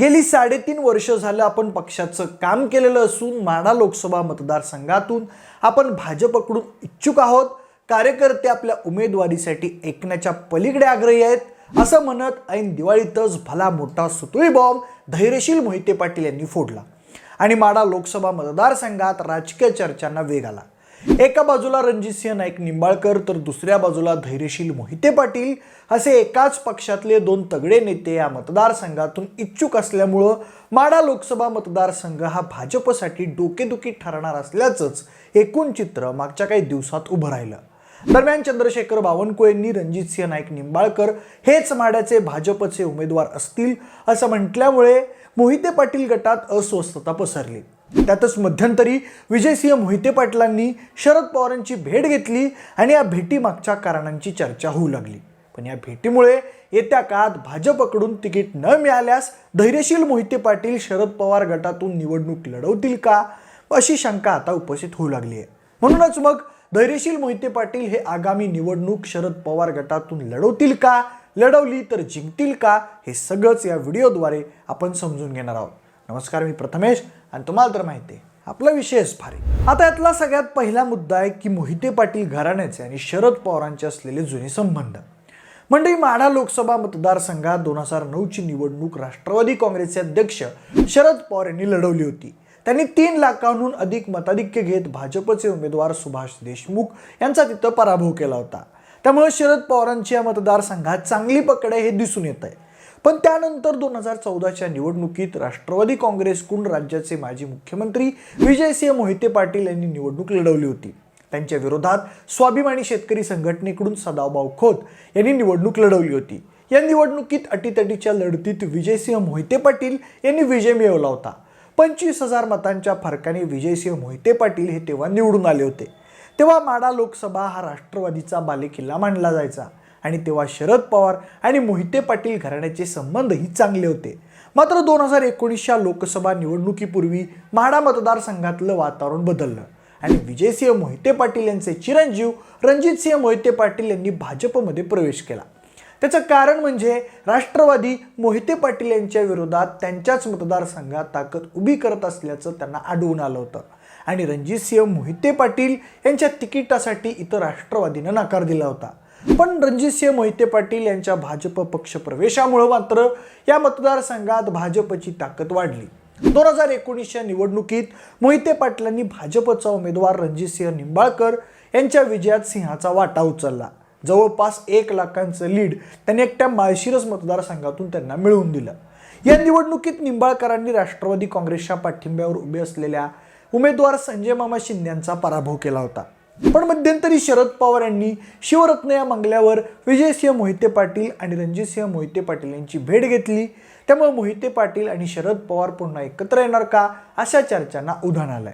गेली साडेतीन वर्ष झालं आपण पक्षाचं काम केलेलं असून माढा लोकसभा मतदारसंघातून आपण भाजपकडून इच्छुक आहोत. कार्यकर्ते आपल्या उमेदवारीसाठी ऐकण्याच्या पलीकडे आग्रही आहेत. असं म्हणत ऐन दिवाळीतच भला मोठा सुतळी बॉम्ब धैर्यशील मोहिते पाटील यांनी फोडला. आणि माढा लोकसभा मतदारसंघात राजकीय चर्चांना वेग आला. एका बाजूला रणजितसिंह नाईक निंबाळकर तर दुसऱ्या बाजूला धैर्यशील मोहिते पाटील असे एकाच पक्षातले दोन तगडे नेते या मतदारसंघातून इच्छुक असल्यामुळं माडा लोकसभा मतदारसंघ हा भाजपसाठी डोकेदुखी ठरणार असल्याचंच एकूण चित्र मागच्या काही दिवसात उभं राहिलं. दरम्यान चंद्रशेखर बावनकुळेंनी रणजितसिंह नाईक निंबाळकर हेच माड्याचे भाजपचे उमेदवार असतील असं म्हटल्यामुळे मोहिते पाटील गटात अस्वस्थता पसरली. त्यातच मध्यंतरी विजयसिंह मोहिते पाटलांनी शरद पवारांची भेट घेतली आणि या भेटीमागच्या कारणांची चर्चा होऊ लागली. पण या भेटीमुळे येत्या काळात भाजपकडून तिकीट न मिळाल्यास धैर्यशील मोहिते पाटील शरद पवार गटातून निवडणूक लढवतील का? अशी शंका आता उपस्थित होऊ लागली आहे. म्हणूनच मग धैर्यशील मोहिते पाटील हे आगामी निवडणूक शरद पवार गटातून लढवतील का? लढवली तर जिंकतील का? हे सगळंच या व्हिडिओद्वारे आपण समजून घेणार आहोत. नमस्कार मी प्रथमेश. आणि तुम्हाला तर माहिती आहे आपला विषयच भारी आता यातला सगळ्यात पहिला मुद्दा आहे की मोहिते पाटील घराण्याचे आणि शरद पवारांचे असलेले जुने संबंध. म्हणजे माढा लोकसभा मतदारसंघात दोन हजार नऊची निवडणूक राष्ट्रवादी काँग्रेसचे अध्यक्ष शरद पवार यांनी लढवली होती. त्यांनी तीन लाखांहून अधिक मताधिक्य घेत भाजपचे उमेदवार सुभाष देशमुख यांचा तिथं पराभव केला होता. त्यामुळे शरद पवारांची या मतदारसंघात चांगली पकड आहे हे दिसून येत आहे पण त्यानंतर दोन हजार चौदाच्या निवडणुकीत राष्ट्रवादी काँग्रेसकडून राज्याचे माजी मुख्यमंत्री विजयसिंह मोहिते पाटील यांनी निवडणूक लढवली होती. त्यांच्या विरोधात स्वाभिमानी शेतकरी संघटनेकडून सदाभाऊ खोत यांनी निवडणूक लढवली होती. या निवडणुकीत अटीतटीच्या लढतीत विजयसिंह मोहिते पाटील यांनी विजय मिळवला होता. पंचवीस हजार मतांच्या फरकाने विजयसिंह मोहिते पाटील हे तेव्हा निवडून आले होते. तेव्हा माडा लोकसभा हा राष्ट्रवादीचा बालेकिल्ला मानला जायचा. आणि तेव्हा शरद पवार आणि मोहिते पाटील घराण्याचे संबंधही चांगले होते. मात्र दोन हजार एकोणीसच्या लोकसभा निवडणुकीपूर्वी म्हाडा मतदारसंघातलं वातावरण बदललं आणि विजयसिंह मोहिते पाटील यांचे चिरंजीव रणजितसिंह मोहिते पाटील यांनी भाजपमध्ये प्रवेश केला. त्याचं कारण म्हणजे राष्ट्रवादी मोहिते पाटील यांच्या विरोधात त्यांच्याच मतदारसंघात ताकद उभी करत असल्याचं त्यांना आढळून आलं होतं. आणि रणजितसिंह मोहिते पाटील यांच्या तिकिटासाठी इतर राष्ट्रवादीनं नकार दिला होता. पण रणजितसिंह मोहिते पाटील यांच्या भाजप पक्ष प्रवेशामुळे मात्र या मतदारसंघात भाजपची ताकद वाढली. दोन हजार एकोणीसच्या निवडणुकीत मोहिते पाटलांनी भाजपचा उमेदवार रणजितसिंह निंबाळकर यांच्या विजयात सिंहाचा वाटा उचलला. जवळपास एक लाखांचं लीड त्यांनी एकट्या माळशिरस मतदारसंघातून त्यांना मिळवून दिलं. या निवडणुकीत निंबाळकरांनी राष्ट्रवादी काँग्रेसच्या पाठिंब्यावर उभे असलेल्या उमेदवार संजय मामा शिंदे यांचा पराभव केला होता. पण मध्यंतरी शरद पवार यांनी शिवरत्न या मंगल्यावर विजयसिंह मोहिते पाटील आणि रणजितसिंह मोहिते पाटील यांची भेट घेतली. त्यामुळे मोहिते पाटील आणि शरद पवार पुन्हा एकत्र येणार का अशा चर्चांना उधाण आलंय.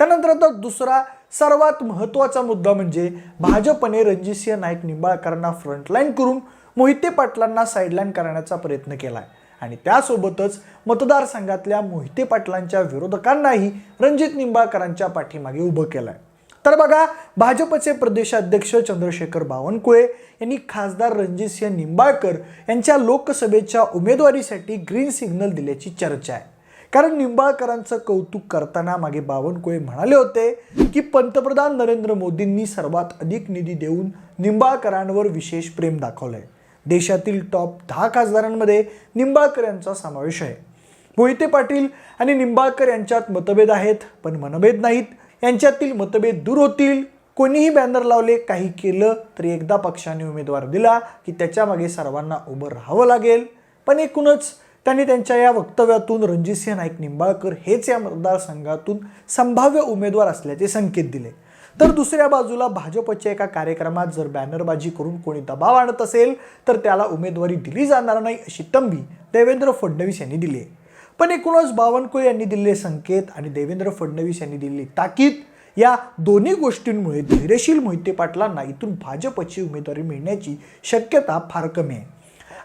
त्यानंतर आता दुसरा सर्वात महत्त्वाचा मुद्दा म्हणजे भाजपने रणजितसिंह नाईक निंबाळकरांना फ्रंटलाईन करून मोहिते पाटलांना साईडलाईन करण्याचा प्रयत्न केला आहे आणि त्यासोबतच मतदारसंघातल्या मोहिते पाटलांच्या विरोधकांनाही रणजित निंबाळकरांच्या पाठीमागे उभं केलं आहे तर बघा भाजपचे प्रदेशाध्यक्ष चंद्रशेखर बावनकुळे यांनी खासदार रणजितसिंह निंबाळकर यांच्या लोकसभेच्या उमेदवारीसाठी ग्रीन सिग्नल दिल्याची चर्चा आहे. कारण निंबाळकरांचं कौतुक करताना मागे बावनकुळे म्हणाले होते की पंतप्रधान नरेंद्र मोदींनी सर्वात अधिक निधी देऊन निंबाळकरांवर विशेष प्रेम दाखवलं आहे देशातील टॉप दहा खासदारांमध्ये निंबाळकर यांचा समावेश आहे. मोहिते पाटील आणि निंबाळकर यांच्यात मतभेद आहेत पण मनभेद नाहीत. यांच्यातील मतभेद दूर होतील. कोणीही बॅनर लावले काही केलं तरी एकदा पक्षाने उमेदवार दिला की त्याच्यामागे सर्वांना उभं राहावं लागेल. पण एकूणच त्यांनी त्यांच्या या वक्तव्यातून रणजितसिंह नाईक निंबाळकर हेच या मतदारसंघातून संभाव्य उमेदवार असल्याचे संकेत दिले. तर दुसऱ्या बाजूला भाजपच्या एका कार्यक्रमात जर बॅनरबाजी करून कोणी दबाव आणत असेल तर त्याला उमेदवारी दिली जाणार नाही अशी तंबी देवेंद्र फडणवीस यांनी दिली आहे. पण एकूणच बावनकुळे यांनी दिलेले संकेत आणि देवेंद्र फडणवीस यांनी दिलेली ताकीद या दोन्ही गोष्टींमुळे धैर्यशील मोहिते पाटलांना इथून भाजपची उमेदवारी मिळण्याची शक्यता फार कमी आहे.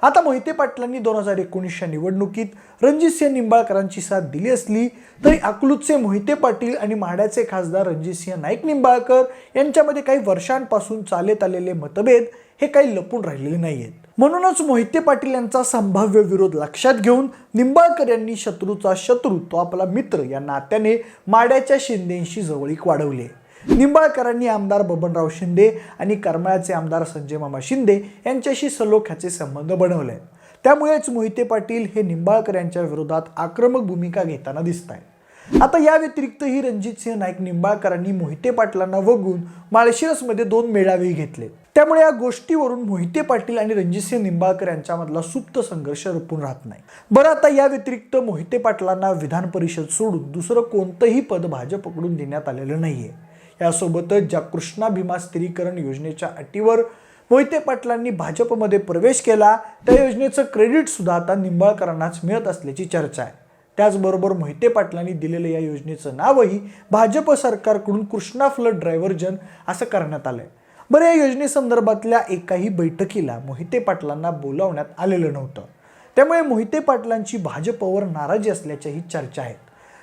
आता मोहिते पाटलांनी दोन हजार एकोणीसच्या निवडणुकीत रणजितसिंह निंबाळकरांची साथ दिली असली तरी अकलूतचे मोहिते पाटील आणि म्हाड्याचे खासदार रणजितसिंह नाईक निंबाळकर यांच्यामध्ये काही वर्षांपासून चालत आलेले मतभेद हे काही लपून राहिलेले नाही आहेत म्हणूनच मोहिते पाटील यांचा संभाव्य विरोध लक्षात घेऊन निंबाळकर यांनी शत्रूचा शत्रू तो आपला मित्र या नात्याने माड्याच्या शिंदेशी जवळीक वाढवली आहे. निंबाळकरांनी आमदार बबनराव शिंदे आणि करमाळ्याचे आमदार संजय मामा शिंदे यांच्याशी सलोख्याचे संबंध बनवले आहेत. त्यामुळेच मोहिते पाटील हे निंबाळकर यांच्या विरोधात आक्रमक भूमिका घेताना दिसत आहेत आता या व्यतिरिक्तही रणजित सिंह नाईक निंबाळकरांनी मोहिते पाटलांना वगळून माळशिरसमध्ये दोन मेळावेही घेतले त्यामुळे या गोष्टीवरून मोहिते पाटील आणि रणजितसिंह निंबाळकर यांच्यामधला सुप्त संघर्ष रपून राहत नाही. बरं आता या व्यतिरिक्त मोहिते पाटलांना विधान परिषद सोडून दुसरं कोणतंही पद भाजपकडून देण्यात आलेलं नाहीये. यासोबतच ज्या कृष्णा भीमा स्थिरीकरण योजनेच्या अटीवर मोहिते पाटलांनी भाजपमध्ये प्रवेश केला त्या योजनेचं क्रेडिटसुद्धा आता निंबाळकरांनाच मिळत असल्याची चर्चा आहे. त्याचबरोबर मोहिते पाटलांनी दिलेलं या योजनेचं नावही भाजप सरकारकडून कृष्णा फ्लड ड्रायव्हर्जन असं करण्यात आलं आहे बरं या योजनेसंदर्भातल्या एकाही बैठकीला मोहिते पाटलांना बोलावण्यात आलेलं नव्हतं. त्यामुळे मोहिते पाटलांची भाजपवर नाराजी असल्याच्याही चर्चा आहेत.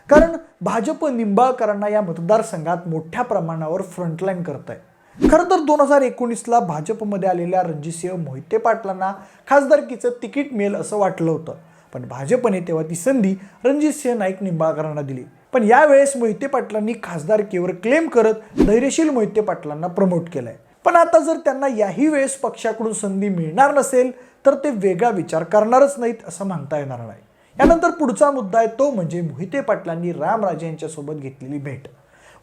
कारण भाजप निंबाळकरांना या मतदारसंघात मोठ्या प्रमाणावर फ्रंटलाईन करत आहे खरं तर दोन हजार एकोणीसला भाजपमध्ये आलेल्या रणजितसिंह मोहिते पाटलांना खासदारकीचं तिकीट मिळेल असं वाटलं होतं. पण भाजपने तेव्हा ती संधी रणजितसिंह नाईक निंबाळकरांना दिली. पण यावेळेस मोहिते पाटलांनी खासदारकीवर क्लेम करत धैर्यशील मोहिते पाटलांना प्रमोट केलं आहे पण आता जर त्यांना याही वेळेस पक्षाकडून संधी मिळणार नसेल तर ते वेगळा विचार करणारच नाहीत असं म्हणता येणार नाही. यानंतर पुढचा मुद्दा आहे तो म्हणजे मोहिते पाटलांनी रामराजे यांच्यासोबत घेतलेली भेट.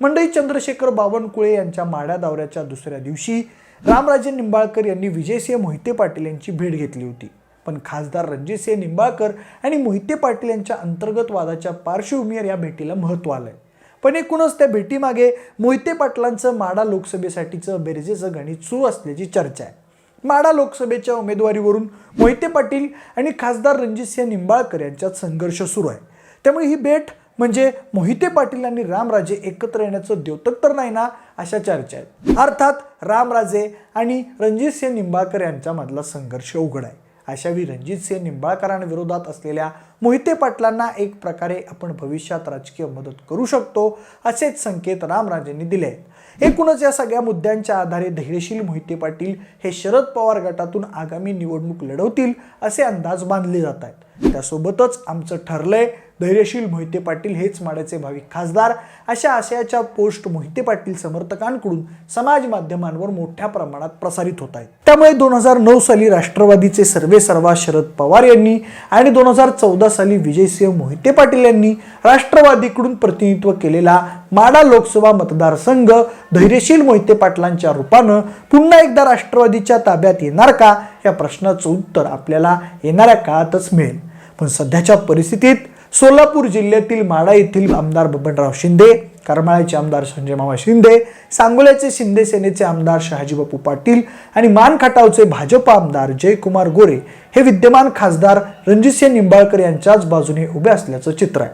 मंडई चंद्रशेखर बावनकुळे यांच्या माड्या दौऱ्याच्या दुसऱ्या दिवशी रामराजे निंबाळकर यांनी विजयसिंह मोहिते पाटील यांची भेट घेतली होती. पण खासदार रणजितसिंह निंबाळकर आणि मोहिते पाटील यांच्या अंतर्गत वादाच्या पार्श्वभूमीवर या भेटीला महत्त्व आलंय. पण एकूणच त्या भेटीमागे मोहिते पाटलांचं माडा लोकसभेसाठीचं बेरजेचं गणित सुरू असल्याची चर्चा आहे. माडा लोकसभेच्या उमेदवारीवरून मोहिते पाटील आणि खासदार रणजितसिंह निंबाळकर यांच्यात संघर्ष सुरू आहे. त्यामुळे ही भेट म्हणजे मोहिते पाटील आणि रामराजे एकत्र येण्याचं द्योतक तर नाही ना अशा चर्चा आहेत. अर्थात रामराजे आणि रणजितसिंह निंबाळकर यांच्यामधला संघर्ष उघड आहे. अशावेळी रणजितसिंह निंबाळकरांविरोधात असलेल्या मोहिते पाटलांना एक प्रकारे आपण भविष्यात राजकीय मदत करू शकतो असेच संकेत रामराजेंनी दिले आहेत. एकूणच या सगळ्या मुद्द्यांच्या आधारे धैर्यशील मोहिते पाटील हे शरद पवार गटातून आगामी निवडणूक लढवतील असे अंदाज बांधले जात आहेत. त्यासोबतच आमचं ठरलंय धैर्यशील मोहिते पाटील हेच माड्याचे भावी खासदार. अशा आशयाच्या पोस्ट मोहिते पाटील समर्थकांकडून समाज माध्यमांवर मोठ्या प्रमाणात प्रसारित होत आहेत. त्यामुळे दोन हजार नऊ साली राष्ट्रवादीचे सर्वे सर्वा शरद पवार यांनी आणि दोन हजार चौदा साली विजयसिंह मोहिते पाटील यांनी राष्ट्रवादीकडून प्रतिनिधित्व केलेला माडा लोकसभा मतदारसंघ धैर्यशील मोहिते पाटलांच्या रूपानं पुन्हा एकदा राष्ट्रवादीच्या ताब्यात येणार का? या प्रश्नाचं उत्तर आपल्याला येणाऱ्या काळातच मिळेल. पण सध्याच्या परिस्थितीत सोलापूर जिल्ह्यातील माडा येथील आमदार बबनराव शिंदे करमाळ्याचे आमदार संजय मामा शिंदे सांगोल्याचे शिंदे सेनेचे आमदार शहाजीबापू पाटील आणि मानखटावचे भाजप आमदार जयकुमार गोरे हे विद्यमान खासदार रणजितसिंह निंबाळकर यांच्याच बाजूने उभे असल्याचं चित्र आहे.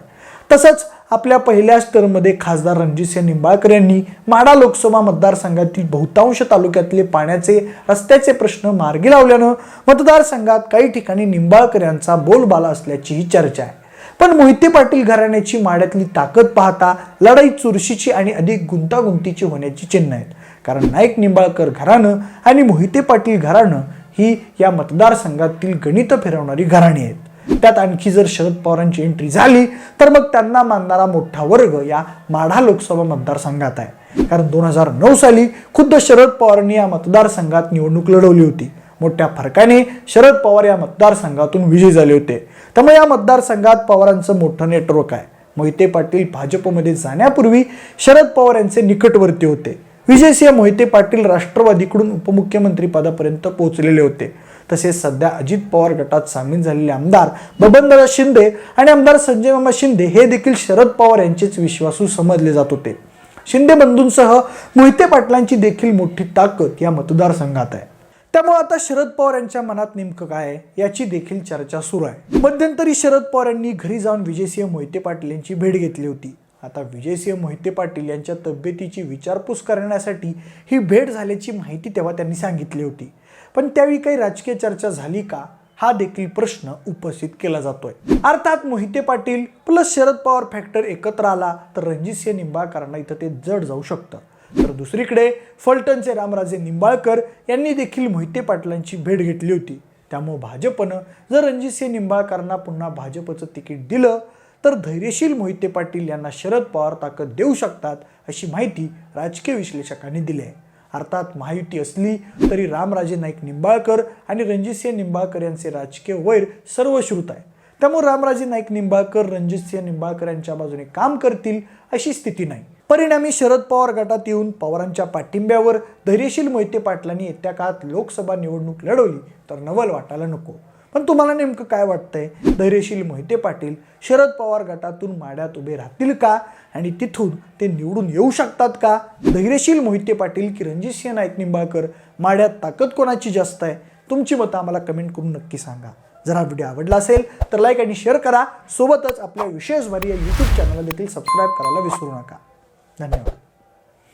तसंच आपल्या पहिल्याच टर्ममध्ये खासदार रणजितसिंह निंबाळकर यांनी माडा लोकसभा मतदारसंघातील बहुतांश तालुक्यातले पाण्याचे रस्त्याचे प्रश्न मार्गी लावल्यानं मतदारसंघात काही ठिकाणी निंबाळकर यांचा बोलबाला असल्याचीही चर्चा आहे. पण मोहिते पाटील घराण्याची माड्यातली ताकद पाहता लढाई चुरशीची आणि अधिक गुंतागुंतीची होण्याची चिन्ह आहेत. कारण नाईक निंबाळकर घराणं आणि मोहिते पाटील घराणं ही या मतदारसंघातील गणित फिरवणारी घराणी आहेत. त्यात आणखी जर शरद पवारांची एंट्री झाली तर मग त्यांना मानणारा मोठा वर्ग या माढा लोकसभा मतदारसंघात आहे. कारण दोन हजार नऊ साली खुद्द शरद पवारांनी या मतदारसंघात निवडणूक लढवली होती. मोठ्या फरकाने शरद पवार या मतदारसंघातून विजयी झाले होते. त्यामुळे या मतदारसंघात पवारांचं मोठं नेटवर्क आहे. मोहिते पाटील भाजपमध्ये जाण्यापूर्वी शरद पवार यांचे निकटवर्ती होते. विजयसिंह मोहिते पाटील राष्ट्रवादीकडून उपमुख्यमंत्री पदापर्यंत पोहोचलेले होते. तसेच सध्या अजित पवार गटात सामील झालेले आमदार बबनदादा शिंदे आणि आमदार संजय मामा शिंदे हे देखील शरद पवार यांचेच विश्वासू समजले जात होते. शिंदे बंधूंसह मोहिते पाटलांची देखील मोठी ताकद या मतदारसंघात आहे. त्यामुळे आता शरद पवार यांच्या मनात नेमकं काय आहे याची देखील चर्चा सुरू आहे. मध्यंतरी शरद पवार यांनी घरी जाऊन विजयसिंह मोहिते पाटील यांची भेट घेतली होती. आता विजयसिंह मोहिते पाटील यांच्या तब्येतीची विचारपूस करण्यासाठी ही भेट झाल्याची माहिती तेव्हा त्यांनी सांगितली होती. पण त्यावेळी काही राजकीय चर्चा झाली का हा देखील प्रश्न उपस्थित केला जातोय. अर्थात मोहिते पाटील प्लस शरद पवार फॅक्टर एकत्र आला तर रणजितसिंह निंबाळकरांना इथं ते जड जाऊ शकतं. तर दुसरीकडे फलटणचे रामराजे निंबाळकर यांनी देखील मोहिते पाटलांची भेट घेतली होती. त्यामुळे भाजपनं जर रणजितसिंह निंबाळकरांना पुन्हा भाजपचं तिकीट दिलं तर धैर्यशील मोहिते पाटील यांना शरद पवार ताकद देऊ शकतात अशी माहिती राजकीय विश्लेषकांनी दिली आहे. अर्थात महायुती असली तरी रामराजे नाईक निंबाळकर आणि रणजितसिंह निंबाळकर यांचे राजकीय वैर सर्वश्रुत आहे. त्यामुळे रामराजे नाईक निंबाळकर रणजितसिंह निंबाळकर यांच्या बाजूने काम करतील अशी स्थिती नाही. परिणामी शरद पवार गटात येऊन पवारांच्या पाठिंब्यावर धैर्यशील मोहिते पाटलांनी येत्या काळात लोकसभा निवडणूक लढवली तर नवल वाटायला नको. पण तुम्हाला नेमकं काय वाटतंय? धैर्यशील मोहिते पाटील शरद पवार गटातून माड्यात उभे राहतील का? आणि तिथून ते निवडून येऊ शकतात का? धैर्यशील मोहिते पाटील की रणजितसिंह नाईक निंबाळकर माड्यात ताकद कोणाची जास्त आहे? तुमची मतं आम्हाला कमेंट करून नक्की सांगा. जर हा व्हिडिओ आवडला असेल तर लाईक आणि शेअर करा. सोबतच आपल्या विशेष वारी या यूट्यूब चॅनलला देखील सबस्क्राईब करायला विसरू नका. 那没有